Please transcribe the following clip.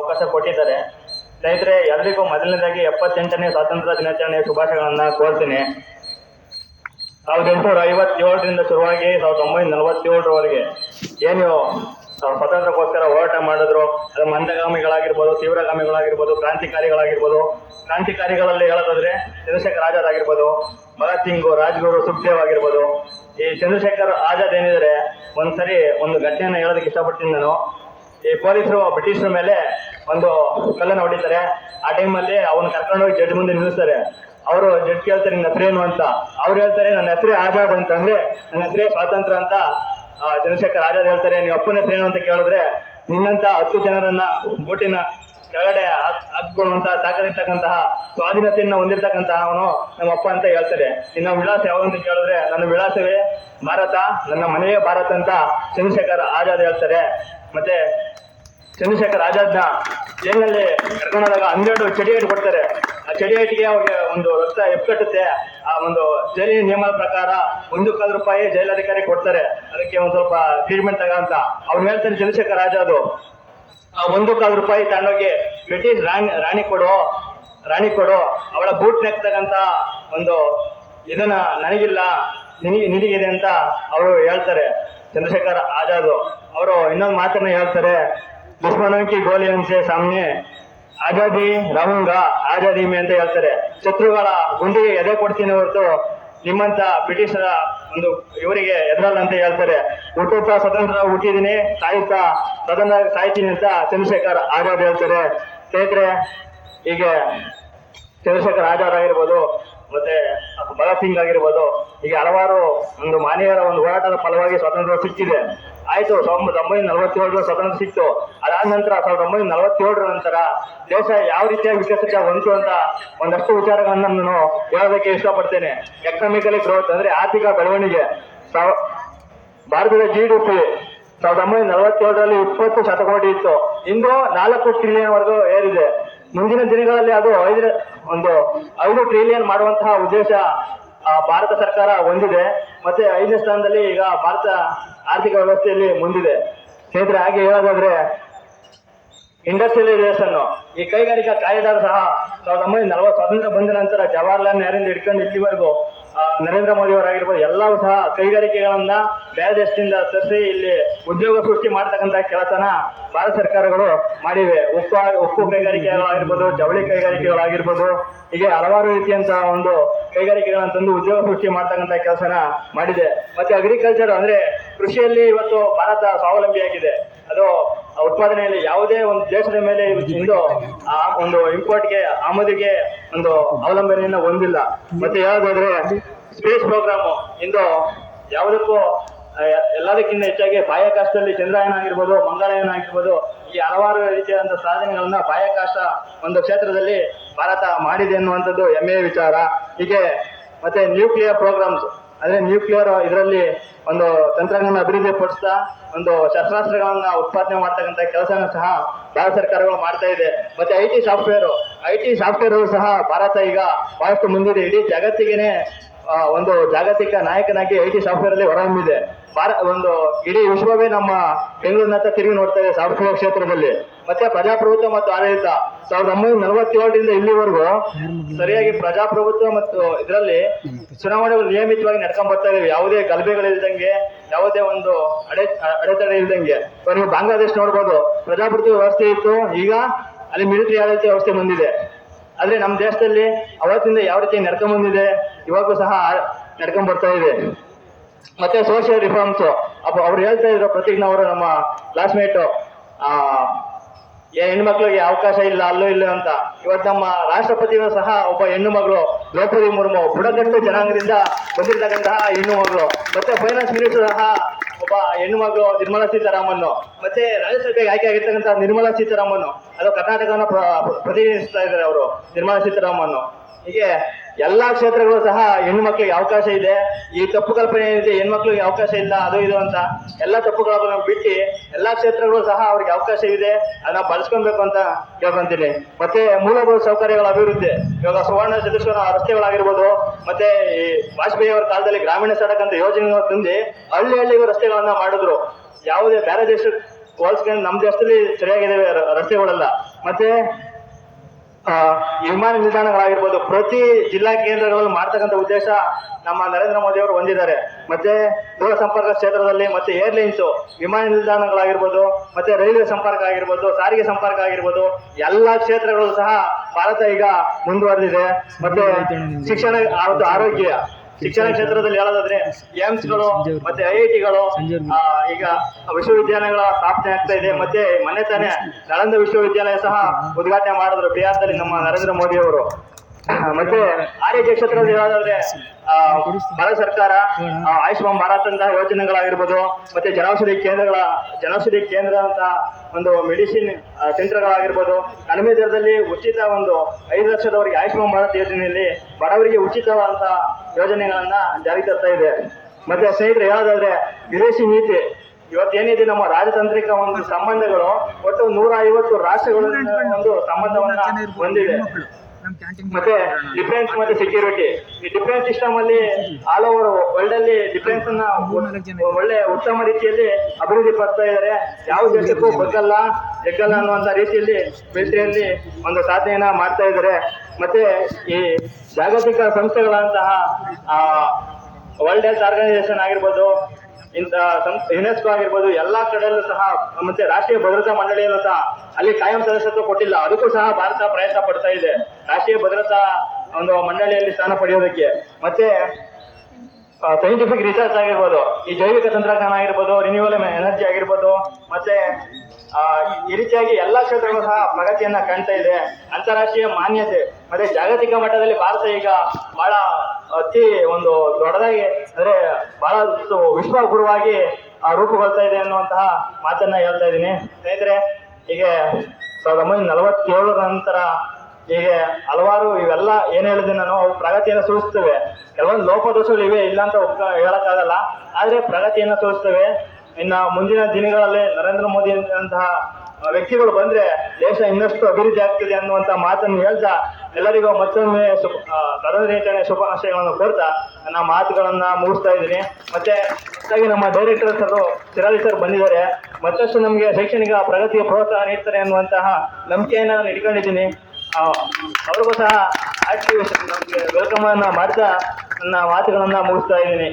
ಅವಕಾಶ ಕೊಟ್ಟಿದ್ದಾರೆ. ಸ್ನೇಹಿತರೆ, ಎಲ್ರಿಗೂ ಮೊದಲನೇದಾಗಿ ಎಪ್ಪತ್ತೆಂಟನೇ ಸ್ವಾತಂತ್ರ್ಯ ದಿನಾಚರಣೆಯ ಶುಭಾಶಯಗಳನ್ನ ಕೋರ್ತೀನಿ. ಸಾವಿರದ ಎಂಟುನೂರ ಐವತ್ತೇಳರಿಂದ ಶುರುವಾಗಿ ಸಾವಿರದ ಒಂಬೈನೂರ ನಲವತ್ತೇಳರವರೆಗೆ ಏನು ಸ್ವಾತಂತ್ರ್ಯಕ್ಕೋಸ್ಕರ ಹೋರಾಟ ಮಾಡಿದ್ರು. ಅದು ಮಂದಗಾಮಿಗಳಾಗಿರ್ಬೋದು, ತೀವ್ರಗಾಮಿಗಳಾಗಿರ್ಬೋದು, ಕ್ರಾಂತಿಕಾರಿಗಳಾಗಿರ್ಬೋದು. ಕ್ರಾಂತಿಕಾರಿಗಳಲ್ಲಿ ಹೇಳೋದಾದ್ರೆ ಚಂದ್ರಶೇಖರ್ ಆಜಾದ್ ಆಗಿರ್ಬೋದು, ಭಗತ್ ಸಿಂಗ್, ರಾಜ್ಗುರು ಸುಖದೇವ್ ಆಗಿರ್ಬೋದು. ಈ ಚಂದ್ರಶೇಖರ್ ಆಜಾದ್ ಏನಿದ್ರೆ ಒಂದ್ಸರಿ ಒಂದು ಘಟನೆಯನ್ನು ಹೇಳೋದಕ್ಕೆ ಇಷ್ಟಪಡ್ತೀನಿ ನಾನು. ಈ ಪೊಲೀಸರು ಬ್ರಿಟಿಷರ ಮೇಲೆ ಒಂದು ಕಲ್ಲನ್ನು ಹೊಡಿತಾರೆ. ಆ ಟೈಮಲ್ಲಿ ಕರ್ಕೊಂಡು ಕರ್ಕೊಂಡೋಗಿ ಜಡ್ಜ್ ಮುಂದೆ ನಿಲ್ಲಿಸ್ತಾರೆ. ಅವರು ಜಡ್ಜ್ ಕೇಳ್ತಾರೆ, ನಿನ್ನ ಹೆಸರೇನು ಅಂತ. ಅವ್ರು ಹೇಳ್ತಾರೆ, ನನ್ನ ಹೆಸರೇ ಆಜಾದ್ ಅಂತ. ಅಂದ್ರೆ, ನನ್ನ ಹೆಸರೇ ಸ್ವಾತಂತ್ರ್ಯ ಅಂತ. ಚಂದ್ರಶೇಖರ್ ಆಜಾದ್ ಹೇಳ್ತಾರೆ, ನೀವು ಅಪ್ಪನ ಹೆಸರೇನು ಅಂತ ಕೇಳಿದ್ರೆ, ನಿನ್ನಂತ ಹತ್ತು ಜನರನ್ನ ಬೋಟಿನ ಕೆಳಗಡೆ ಹಾಕೊಳ್ಳುವಂತಹ ತಾಕದಿರ್ತಕ್ಕಂತಹ ಸ್ವಾಧೀನತೆಯನ್ನ ಹೊಂದಿರ್ತಕ್ಕಂತಹ ಅವನು ನಮ್ಮ ಅಪ್ಪ ಅಂತ ಹೇಳ್ತಾರೆ. ನಿನ್ನ ವಿಳಾಸ ಯಾವ ಅಂತ ಕೇಳಿದ್ರೆ, ನನ್ನ ವಿಳಾಸವೇ ಭಾರತ, ನನ್ನ ಮನೆಯೇ ಭಾರತ ಅಂತ ಚಂದ್ರಶೇಖರ್ ಆಜಾದ್ ಹೇಳ್ತಾರೆ. ಮತ್ತೆ ಚಂದ್ರಶೇಖರ್ ಆಜಾದ್ನ ಜೈಲಿನಲ್ಲಿ ಕರ್ಕೊಂಡೋದಾಗ ಹನ್ನೆರಡು ಚಡಿ ಏಟು ಕೊಡ್ತಾರೆ. ಆ ಚಡಿ ಏಟಿಗೆ ಅವ್ರಿಗೆ ಒಂದು ರಕ್ತ ಎಪ್ಕಟ್ಟುತ್ತೆ ಆ ಒಂದು ಜೈಲಿನ ನಿಯಮದ ಪ್ರಕಾರ ಒಂದು ಕಾಲು ರೂಪಾಯಿ ಜೈಲಾಧಿಕಾರಿ ಕೊಡ್ತಾರೆ. ಅದಕ್ಕೆ ಒಂದು ಸ್ವಲ್ಪ ಟ್ರೀಟ್ಮೆಂಟ್ ತಗ ಅಂತ. ಅವ್ನು ಹೇಳ್ತಾನೆ ಚಂದ್ರಶೇಖರ್ ಆಜಾದ್, ಆ ಒಂದು ಕಾಲು ರೂಪಾಯಿ ತಗೊಂಡೋಗಿ ಬ್ರಿಟಿಷ್ ರಾಣಿ ರಾಣಿ ಕೊಡು ರಾಣಿ ಕೊಡು. ಅವಳ ಬೂಟ್ ನೆಕ್ತಕ್ಕಂತ ಒಂದು ಇದನ್ನ ನನಗಿಲ್ಲ ನಿನಗೆ ನಿನಗಿದೆ ಅಂತ ಅವರು ಹೇಳ್ತಾರೆ. ಚಂದ್ರಶೇಖರ್ ಆಜಾದ್, ಅವರು ಇನ್ನೊಂದು ಮಾತನ್ನ ಹೇಳ್ತಾರೆ. ದುಶ್ಮನೋं की ಗೋಲಿ से ಸಾಮ್ನೆ ಆಜಾದಿ ರಂಗ ಆಜಾದಿ ಮೇ ಅಂತ ಹೇಳ್ತಾರೆ. ಶತ್ರುಗಳ ಗುಂಡಿಗೆ ಎದೆ ಕೊಡ್ತೀನಿ ಹೊರತು ನಿಮ್ಮಂತ ಬ್ರಿಟಿಷರ ಒಂದು ಇವರಿಗೆ ಎದುರಲ್ಲ ಅಂತ ಹೇಳ್ತಾರೆ. ಹುಟ್ಟುತ್ತಾ ಸ್ವತಂತ್ರ ಹುಟ್ಟಿದೀನಿ ಸಾಯುತ್ತಾ ಸ್ವತಂತ್ರ ಸಾಯ್ತೀನಿ ಅಂತ ಚಂದ್ರಶೇಖರ್ ಆಜಾದ್ ಹೇಳ್ತಾರೆ. ಸ್ನೇಹಿತರೆ, ಹೀಗೆ ಚಂದ್ರಶೇಖರ್ ಆಜಾದ್ ಆಗಿರ್ಬೋದು ಮತ್ತೆ ಭಗತ್ ಸಿಂಗ್ ಆಗಿರ್ಬೋದು, ಹೀಗೆ ಹಲವಾರು ಒಂದು ಮಾನವೀಯರ ಒಂದು ಹೋರಾಟದ ಫಲವಾಗಿ ಸ್ವಾತಂತ್ರ್ಯ ಸಿಕ್ಕಿದೆ. ಆಯ್ತು ಸಾವಿರದ ಒಂಬೈನೂರ ನಲವತ್ತೇಳರ ಸ್ವಾತಂತ್ರ್ಯ ಸಿಕ್ತು. ಅದಾದ ನಂತರ ಸಾವಿರದ ಒಂಬೈನೂರ ನಲವತ್ತೇಳರ ನಂತರ ದೇಶ ಯಾವ ರೀತಿಯಾಗಿ ವಿಕಸಿತ ಹೊಂದಿತು ಅಂತ ಒಂದಷ್ಟು ವಿಚಾರಗಳನ್ನ ನಾನು ಹೇಳೋದಕ್ಕೆ ಇಷ್ಟಪಡ್ತೇನೆ. ಎಕನಾಮಿಕಲಿ ಗ್ರೋತ್ ಅಂದ್ರೆ ಆರ್ಥಿಕ ಬೆಳವಣಿಗೆ. ಭಾರತದ ಜಿ ಡಿ ಪಿ ಸಾವಿರದ ಒಂಬೈನೂರ ನಲವತ್ತೇಳರಲ್ಲಿ ಇಪ್ಪತ್ತು ಶತಕೋಟಿ ಇತ್ತು. ಇಂದು ನಾಲ್ಕು ಟ್ರಿಲಿಯನ್ ವರೆಗೂ ಏರಿದೆ. ಮುಂದಿನ ದಿನಗಳಲ್ಲಿ ಅದು ಐದು, ಒಂದು ಐದು ಟ್ರಿಲಿಯನ್ ಮಾಡುವಂತಹ ಉದ್ದೇಶ ಭಾರತ ಸರ್ಕಾರ ಹೊಂದಿದೆ. ಮತ್ತೆ ಐದನೇ ಸ್ಥಾನದಲ್ಲಿ ಈಗ ಭಾರತ ಆರ್ಥಿಕ ವ್ಯವಸ್ಥೆಯಲ್ಲಿ ಮುಂದಿದೆ. ಸ್ನೇಹಿತರೆ, ಹಾಗೆ ಹೇಳೋದಾದ್ರೆ ಇಂಡಸ್ಟ್ರಿಯಲೈಸೇಷನ್ ಈ ಕೈಗಾರಿಕಾ ಕಾರಿಡಾರ್ ಸಹ ಸಾವಿರದ ಒಂಬೈನೂರ ನಲವತ್ತು, ಸ್ವಾತಂತ್ರ್ಯ ಬಂದ ನಂತರ ಜವಾಹರ್ಲಾಲ್ ನೆಹರಿಂದ ಹಿಡ್ಕೊಂಡು ಇಲ್ಲಿವರೆಗೂ ನರೇಂದ್ರ ಮೋದಿ ಅವರಾಗಿರ್ಬೋದು, ಎಲ್ಲವೂ ಸಹ ಕೈಗಾರಿಕೆಗಳನ್ನ ಬೇರೆ ದೇಶದಿಂದ ತರಿಸಿ ಇಲ್ಲಿ ಉದ್ಯೋಗ ಸೃಷ್ಟಿ ಮಾಡ್ತಕ್ಕಂಥ ಕೆಲಸನ ಭಾರತ ಸರ್ಕಾರಗಳು ಮಾಡಿವೆ. ಉಪ್ಪು ಉಪ್ಪು ಕೈಗಾರಿಕೆಗಳಾಗಿರ್ಬೋದು, ಜವಳಿ ಕೈಗಾರಿಕೆಗಳಾಗಿರ್ಬೋದು, ಹೀಗೆ ಹಲವಾರು ರೀತಿಯಂತಹ ಒಂದು ಕೈಗಾರಿಕೆಗಳನ್ನ ತಂದು ಉದ್ಯೋಗ ಸೃಷ್ಟಿ ಮಾಡ್ತಕ್ಕಂಥ ಕೆಲಸನ ಮಾಡಿದೆ. ಮತ್ತೆ ಅಗ್ರಿಕಲ್ಚರ್ ಅಂದ್ರೆ ಕೃಷಿಯಲ್ಲಿ ಇವತ್ತು ಭಾರತ ಸ್ವಾವಲಂಬಿಯಾಗಿದೆ. ಅದು ಉತ್ಪಾದನೆಯಲ್ಲಿ ಯಾವುದೇ ಒಂದು ದೇಶದ ಮೇಲೆ ಇಂದು ಆ, ಒಂದು ಇಂಪೋರ್ಟ್ಗೆ ಆಮದಿಗೆ ಒಂದು ಅವಲಂಬನೆಯನ್ನು ಹೊಂದಿಲ್ಲ. ಮತ್ತೆ ಹೇಳೋದಾದ್ರೆ ಸ್ಪೇಸ್ ಪ್ರೋಗ್ರಾಮು ಇಂದು ಯಾವುದಕ್ಕೂ ಎಲ್ಲದಕ್ಕಿಂತ ಹೆಚ್ಚಾಗಿ ಬಾಹ್ಯಾಕಾಶದಲ್ಲಿ ಚಂದ್ರಯಾನ ಆಗಿರ್ಬೋದು, ಮಂಗಳಯಾನ ಆಗಿರ್ಬೋದು, ಈ ಹಲವಾರು ರೀತಿಯಾದಂತಹ ಸಾಧನೆಗಳನ್ನ ಬಾಹ್ಯಾಕಾಶ ಒಂದು ಕ್ಷೇತ್ರದಲ್ಲಿ ಭಾರತ ಮಾಡಿದೆ ಅನ್ನುವಂಥದ್ದು ಹೆಮ್ಮೆಯ ವಿಚಾರ. ಹೀಗೆ ಮತ್ತೆ ನ್ಯೂಕ್ಲಿಯರ್ ಪ್ರೋಗ್ರಾಮ್ಸ್ ಅಂದ್ರೆ ನ್ಯೂಕ್ಲಿಯರ್ ಇದರಲ್ಲಿ ಒಂದು ತಂತ್ರಜ್ಞಾನ ಅಭಿವೃದ್ಧಿ ಪಡಿಸ್ತಾ ಒಂದು ಶಸ್ತ್ರಾಸ್ತ್ರಗಳನ್ನ ಉತ್ಪಾದನೆ ಮಾಡ್ತಕ್ಕಂಥ ಕೆಲಸನ ಸಹ ಭಾರತ ಸರ್ಕಾರಗಳು ಮಾಡ್ತಾ ಇದೆ. ಮತ್ತೆ I T software, I T software ಸಹ ಭಾರತ ಈಗ ಬಹಳಷ್ಟು ಮುಂದಿದೆ. ಇಡೀ ಜಗತ್ತಿಗೆನೆ ಒಂದು ಜಾಗತಿಕ ನಾಯಕನಾಗಿ ಐ ಟಿ ಸಾಫ್ಟ್ವೇರ್ ಅಲ್ಲಿ ಹೊರಹೊಮ್ಮಿದೆ. ಭಾರ, ಒಂದು ಇಡೀ ವಿಶ್ವವೇ ನಮ್ಮ ಬೆಂಗಳೂರಿನತ್ತ ತಿರುಗಿ ನೋಡ್ತಾ ಇದೆ ಸಾಫ್ಟ್ವೇರ್ ಕ್ಷೇತ್ರದಲ್ಲಿ. ಮತ್ತೆ ಪ್ರಜಾಪ್ರಭುತ್ವ ಮತ್ತು ಆಡಳಿತ. ಸಾವಿರದ ಒಂಬೈನೂರ ನಲವತ್ತೇಳರಿಂದ ಇಲ್ಲಿವರೆಗೂ ಸರಿಯಾಗಿ ಪ್ರಜಾಪ್ರಭುತ್ವ ಮತ್ತು ಇದರಲ್ಲಿ ಚುನಾವಣೆಗಳು ನಿಯಮಿತವಾಗಿ ನಡ್ಕೊಂಡ್ ಬರ್ತಾ ಇದಾವೆ. ಯಾವುದೇ ಗಲಭೆಗಳಿಲ್ದಂಗೆ ಯಾವುದೇ ಒಂದು ಅಡೆ, ಅಡೆತಡೆ ಇಲ್ದಂಗೆ. ನೀವು ಬಾಂಗ್ಲಾದೇಶ ನೋಡ್ಬೋದು, ಪ್ರಜಾಪ್ರಭುತ್ವ ವ್ಯವಸ್ಥೆ ಇತ್ತು, ಈಗ ಅಲ್ಲಿ ಮಿಲಿಟರಿ ಆಡಳಿತ ವ್ಯವಸ್ಥೆ ಬಂದಿದೆ. ಆದ್ರೆ ನಮ್ಮ ದೇಶದಲ್ಲಿ ಅವತ್ತಿಂದ ಯಾವ ರೀತಿ ನಡ್ಕೊಂಡ್ ಬಂದಿದೆ ಇವಾಗೂ ಸಹ ನಡ್ಕೊಂಡ್ ಬರ್ತಾ ಇದೆ. ಮತ್ತೆ ಸೋಷಿಯಲ್ ರಿಫಾರ್ಮ್ಸ್ ಅವ್ರು ಹೇಳ್ತಾ ಇದ್ರು ಪ್ರತಿಜ್ಞ ಅವರು ನಮ್ಮ ಕ್ಲಾಸ್ಮೇಟ್ ಆ ಹೆಣ್ಮಕ್ಳಿಗೆ ಅವಕಾಶ ಇಲ್ಲ, ಅಲ್ಲೂ ಇಲ್ಲ ಅಂತ. ಇವತ್ತು ನಮ್ಮ ರಾಷ್ಟ್ರಪತಿಗಳು ಸಹ ಒಬ್ಬ ಹೆಣ್ಣು ಮಗಳು ದ್ರೌಪದಿ ಮುರ್ಮು ಬುಡಕಟ್ಟು ಜನಾಂಗದಿಂದ ಬಂದಿರತಕ್ಕಂತಹ ಹೆಣ್ಣು ಮಗಳು. ಮತ್ತೆ ಫೈನಾನ್ಸ್ ಮಿನಿಸ್ಟರ್ ಸಹ ಒಬ್ಬ ಹೆಣ್ಣು ಮಗಳು ನಿರ್ಮಲಾ ಸೀತಾರಾಮನ್. ಮತ್ತೆ ರಾಜ್ಯಸಭೆಗೆ ಆಯ್ಕೆ ಆಗಿರ್ತಕ್ಕಂತಹ ನಿರ್ಮಲಾ ಸೀತಾರಾಮನ್. ಅದು ಕರ್ನಾಟಕವನ್ನು ಪ್ರ- ಪ್ರತಿನಿಧಿಸ್ತಾ ಇದ್ದಾರೆ ಅವರು, ನಿರ್ಮಲಾ ಸೀತಾರಾಮನ್. ಹೀಗೆ ಎಲ್ಲಾ ಕ್ಷೇತ್ರಗಳು ಸಹ ಹೆಣ್ಮಕ್ಳಿಗೆ ಅವಕಾಶ ಇದೆ. ಈ ತಪ್ಪು ಕಲ್ಪನೆ ಏನಿದೆ, ಹೆಣ್ಮಕ್ಳಿಗೆ ಅವಕಾಶ ಇಲ್ಲ, ಅದು ಇದು ಅಂತ ಎಲ್ಲ ತಪ್ಪುಗಳನ್ನು ಬಿಟ್ಟು ಎಲ್ಲಾ ಕ್ಷೇತ್ರಗಳು ಸಹ ಅವ್ರಿಗೆ ಅವಕಾಶ ಇದೆ. ಅದನ್ನ ಬಳಸ್ಕೊಬೇಕು ಅಂತ ಕೇಳ್ಕೊಂತೀನಿ. ಮತ್ತೆ ಮೂಲಭೂತ ಸೌಕರ್ಯಗಳ ಅಭಿವೃದ್ಧಿ. ಇವಾಗ ಸುವರ್ಣ ಚತುಷ್ಕೋನ ರಸ್ತೆಗಳಾಗಿರ್ಬೋದು, ಮತ್ತೆ ಈ ವಾಜಪೇಯಿ ಅವರ ಕಾಲದಲ್ಲಿ ಗ್ರಾಮೀಣ ಸಡಕ್ ಅಂತ ಯೋಜನೆಗಳು ತಂದು ಹಳ್ಳಿ ಹಳ್ಳಿಗೂ ರಸ್ತೆಗಳನ್ನ ಮಾಡಿದ್ರು. ಯಾವುದೇ ಬೇರೆ ದೇಶಕ್ಕೆ ಹೋಲ್ಸ್ಕೊಂಡು ನಮ್ಮ ದೇಶದಲ್ಲಿ ಸರಿಯಾಗಿದೆ ರಸ್ತೆಗಳೆಲ್ಲ. ಮತ್ತೆ ವಿಮಾನ ನಿಲ್ದಾಣಗಳಾಗಿರ್ಬೋದು ಪ್ರತಿ ಜಿಲ್ಲಾ ಕೇಂದ್ರಗಳಲ್ಲಿ ಮಾಡ್ತಕ್ಕಂಥ ಉದ್ದೇಶ ನಮ್ಮ ನರೇಂದ್ರ ಮೋದಿ ಅವರು ಹೊಂದಿದ್ದಾರೆ. ಮತ್ತೆ ದೂರ ಸಂಪರ್ಕ ಕ್ಷೇತ್ರದಲ್ಲಿ ಮತ್ತೆ ಏರ್ಲೈನ್ಸ್ ವಿಮಾನ ನಿಲ್ದಾಣಗಳಾಗಿರ್ಬೋದು ಮತ್ತೆ ರೈಲ್ವೆ ಸಂಪರ್ಕ ಆಗಿರ್ಬೋದು ಸಾರಿಗೆ ಸಂಪರ್ಕ ಆಗಿರ್ಬೋದು ಎಲ್ಲ ಕ್ಷೇತ್ರಗಳು ಸಹ ಭಾರತ ಈಗ ಮುಂದುವರೆದಿದೆ. ಮತ್ತೆ ಶಿಕ್ಷಣ ಆರೋಗ್ಯ. ಶಿಕ್ಷಣ ಕ್ಷೇತ್ರದಲ್ಲಿ ಹೇಳೋದಾದ್ರೆ ಏಮ್ಸ್ಗಳು ಮತ್ತೆ ಐ ಐ ಟಿಗಳು ಈಗ ವಿಶ್ವವಿದ್ಯಾಲಯಗಳ ಸ್ಥಾಪನೆ ಆಗ್ತಾ ಇದೆ. ಮತ್ತೆ ಮೊನ್ನೆ ತಾನೇ ನಳಂದ ವಿಶ್ವವಿದ್ಯಾಲಯ ಸಹ ಉದ್ಘಾಟನೆ ಮಾಡಿದ್ರು. ಬಿಹಾರದಲ್ಲಿ ನಮ್ಮ ನರೇಂದ್ರ ಮೋದಿ ಅವರು ಮತ್ತೆ ಆರೋಗ್ಯ ಕ್ಷೇತ್ರದಲ್ಲಿ ಹೇಳೋದಾದ್ರೆ ಭಾರತ ಸರ್ಕಾರ ಆಯುಷ್ಮಾನ್ ಭಾರತ್ ಅಂತ ಯೋಜನೆಗಳಾಗಿರ್ಬೋದು ಮತ್ತೆ ಜನೌಷಧಿ ಕೇಂದ್ರಗಳ ಜನೌಷಧಿ ಕೇಂದ್ರ ಅಂತ ಒಂದು ಮೆಡಿಸಿನ್ ಸೆಂಟರ್ಗಳಾಗಿರ್ಬೋದು ಕಡಿಮೆ ದರದಲ್ಲಿ ಉಚಿತ ಒಂದು ಐದು ಲಕ್ಷದವರೆಗೆ ಆಯುಷ್ಮಾನ್ ಭಾರತ್ ಯೋಜನೆಯಲ್ಲಿ ಬಡವರಿಗೆ ಉಚಿತವಾದಂತ ಯೋಜನೆಗಳನ್ನ ಜಾರಿಗೆ ತರ್ತಾ ಇದೆ. ಮತ್ತೆ ಸ್ನೇಹಿತರೆ ಹೇಳೋದಾದ್ರೆ ವಿದೇಶಿ ನೀತಿ. ಇವತ್ತೇನಿದೆ ನಮ್ಮ ರಾಜತಾಂತ್ರಿಕ ಒಂದು ಸಂಬಂಧಗಳು ಒಟ್ಟು ನೂರ ಐವತ್ತು ರಾಷ್ಟ್ರಗಳ ಒಂದು ಸಂಬಂಧವನ್ನ ಹೊಂದಿದೆ. ಮತ್ತೆ ಡಿಫೆನ್ಸ್ ಮತ್ತೆ ಸೆಕ್ಯೂರಿಟಿ ಈ ಡಿಫೆನ್ಸ್ ಸಿಸ್ಟಮ್ ಅಲ್ಲಿ ಆಲ್ ಓವರ್ ವರ್ಲ್ಡ್ ಅಲ್ಲಿ ಡಿಫೆನ್ಸ್ ಅನ್ನ ಒಳ್ಳೆ ಉತ್ತಮ ರೀತಿಯಲ್ಲಿ ಅಭಿವೃದ್ಧಿ ಪಡ್ತಾ ಇದ್ದಾರೆ ಯಾವ ದೇಶಕ್ಕೂ ಬಗ್ಗಲ್ಲ ಜಗ್ಗಲ್ಲ ಅನ್ನುವಂತ ರೀತಿಯಲ್ಲಿ ಮಿಲಿಟರಿಯಲ್ಲಿ ಒಂದು ಸಾಧನೆಯನ್ನ ಮಾಡ್ತಾ ಇದ್ದಾರೆ ಮತ್ತೆ ಈ ಜಾಗತಿಕ ಸಂಸ್ಥೆಗಳಂತಹ ವರ್ಲ್ಡ್ ಹೆಲ್ತ್ ಆರ್ಗನೈಸೇಷನ್ ಆಗಿರ್ಬೋದು ಇಂಥ ಯುನೆಸ್ಕೋ ಆಗಿರ್ಬೋದು ಎಲ್ಲಾ ಕಡೆಯಲ್ಲೂ ಸಹ, ಮತ್ತೆ ರಾಷ್ಟ್ರೀಯ ಭದ್ರತಾ ಮಂಡಳಿಯಲ್ಲೂ ಸಹ ಅಲ್ಲಿ ಕಾಯಂ ಸದಸ್ಯತ್ವ ಕೊಟ್ಟಿಲ್ಲ. ಅದಕ್ಕೂ ಸಹ ಭಾರತ ಪ್ರಯತ್ನ ಪಡ್ತಾ ಇದೆ. ರಾಷ್ಟ್ರೀಯ ಭದ್ರತಾ ಒಂದು ಮಂಡಳಿಯಲ್ಲಿ ಸ್ಥಾನ ಪಡೆಯೋದಕ್ಕೆ. ಮತ್ತೆ ಸೈಂಟಿಫಿಕ್ ರಿಸರ್ಚ್ ಆಗಿರ್ಬೋದು, ಈ ಜೈವಿಕ ತಂತ್ರಜ್ಞಾನ ಆಗಿರ್ಬೋದು ರಿನ್ಯೂವಲ್ ಎನರ್ಜಿ ಆಗಿರ್ಬೋದು, ಮತ್ತೆ ಈ ರೀತಿಯಾಗಿ ಎಲ್ಲಾ ಕ್ಷೇತ್ರಗಳು ಸಹ ಪ್ರಗತಿಯನ್ನ ಕಾಣ್ತಾ ಇದೆ. ಅಂತಾರಾಷ್ಟ್ರೀಯ ಮಾನ್ಯತೆ, ಮತ್ತೆ ಜಾಗತಿಕ ಮಟ್ಟದಲ್ಲಿ ಭಾರತ ಈಗ ಬಹಳ ಅತಿ ಒಂದು ದೊಡ್ಡದಾಗಿ ಅಂದ್ರೆ ಬಹಳ ವಿಶ್ವಗುರುವಾಗಿ ಆ, ರೂಪುಗೊಳ್ತಾ ಇದೆ ಅನ್ನುವಂತಹ ಮಾತನ್ನ ಹೇಳ್ತಾ ಇದ್ದೀನಿ. ಸ್ನೇಹಿತರೆ ಹೀಗೆ ಸಾವಿರದ ಒಂಬೈನೂರ ನಲವತ್ತೇಳರ ನಂತರ ಹೀಗೆ ಹಲವಾರು ಇವೆಲ್ಲ ಏನ್ ಹೇಳಿದೆ ನಾನು ಅವು ಪ್ರಗತಿಯನ್ನು ಸೂಚಿಸ್ತವೆ. ಕೆಲವೊಂದು ಲೋಪದೋಷಗಳು ಇವೆ ಇಲ್ಲ ಅಂತ ಹೇಳಕ್ಕಾಗಲ್ಲ. ಆದ್ರೆ ಪ್ರಗತಿಯನ್ನು ಸೂಚಿಸ್ತವೆ. ಇನ್ನ ಮುಂದಿನ ದಿನಗಳಲ್ಲಿ ನರೇಂದ್ರ ಮೋದಿ ಅಂತಹ ವ್ಯಕ್ತಿಗಳು ಬಂದ್ರೆ ದೇಶ ಇನ್ನಷ್ಟು ಅಭಿವೃದ್ಧಿ ಆಗ್ತದೆ ಅನ್ನುವಂತ ಮಾತನ್ನು ಹೇಳ್ತಾ ಎಲ್ಲರಿಗೂ ಮತ್ತೊಮ್ಮೆ ಶುಭ ಶುಭಾಶಯಗಳನ್ನು ಕೋರ್ತಾ ನನ್ನ ಮಾತುಗಳನ್ನ ಮುಗಿಸ್ತಾ ಇದ್ದೀನಿ. ಮತ್ತೆ ಹೆಚ್ಚಾಗಿ ನಮ್ಮ ಡೈರೆಕ್ಟರ್ ಸರ್ ಸಿರಾಲಿ ಸರ್ ಬಂದಿದ್ದಾರೆ. ಮತ್ತಷ್ಟು ನಮಗೆ ಶೈಕ್ಷಣಿಕ ಪ್ರಗತಿಗೆ ಪ್ರೋತ್ಸಾಹ ನೀಡ್ತಾರೆ ಅನ್ನುವಂತಹ ನಂಬಿಕೆಯನ್ನು ನಾನು ಇಟ್ಕೊಂಡಿದ್ದೀನಿ. ಅವ್ರಿಗೂ ಸಹ ಆಕ್ಟಿವೇಶನ್ ನಮಗೆ ವೆಲ್ಕಮ್ ಅನ್ನ ಮಾಡ್ತಾ ನನ್ನ ಮಾತುಗಳನ್ನ ಮುಗಿಸ್ತಾ ಇದ್ದೀನಿ.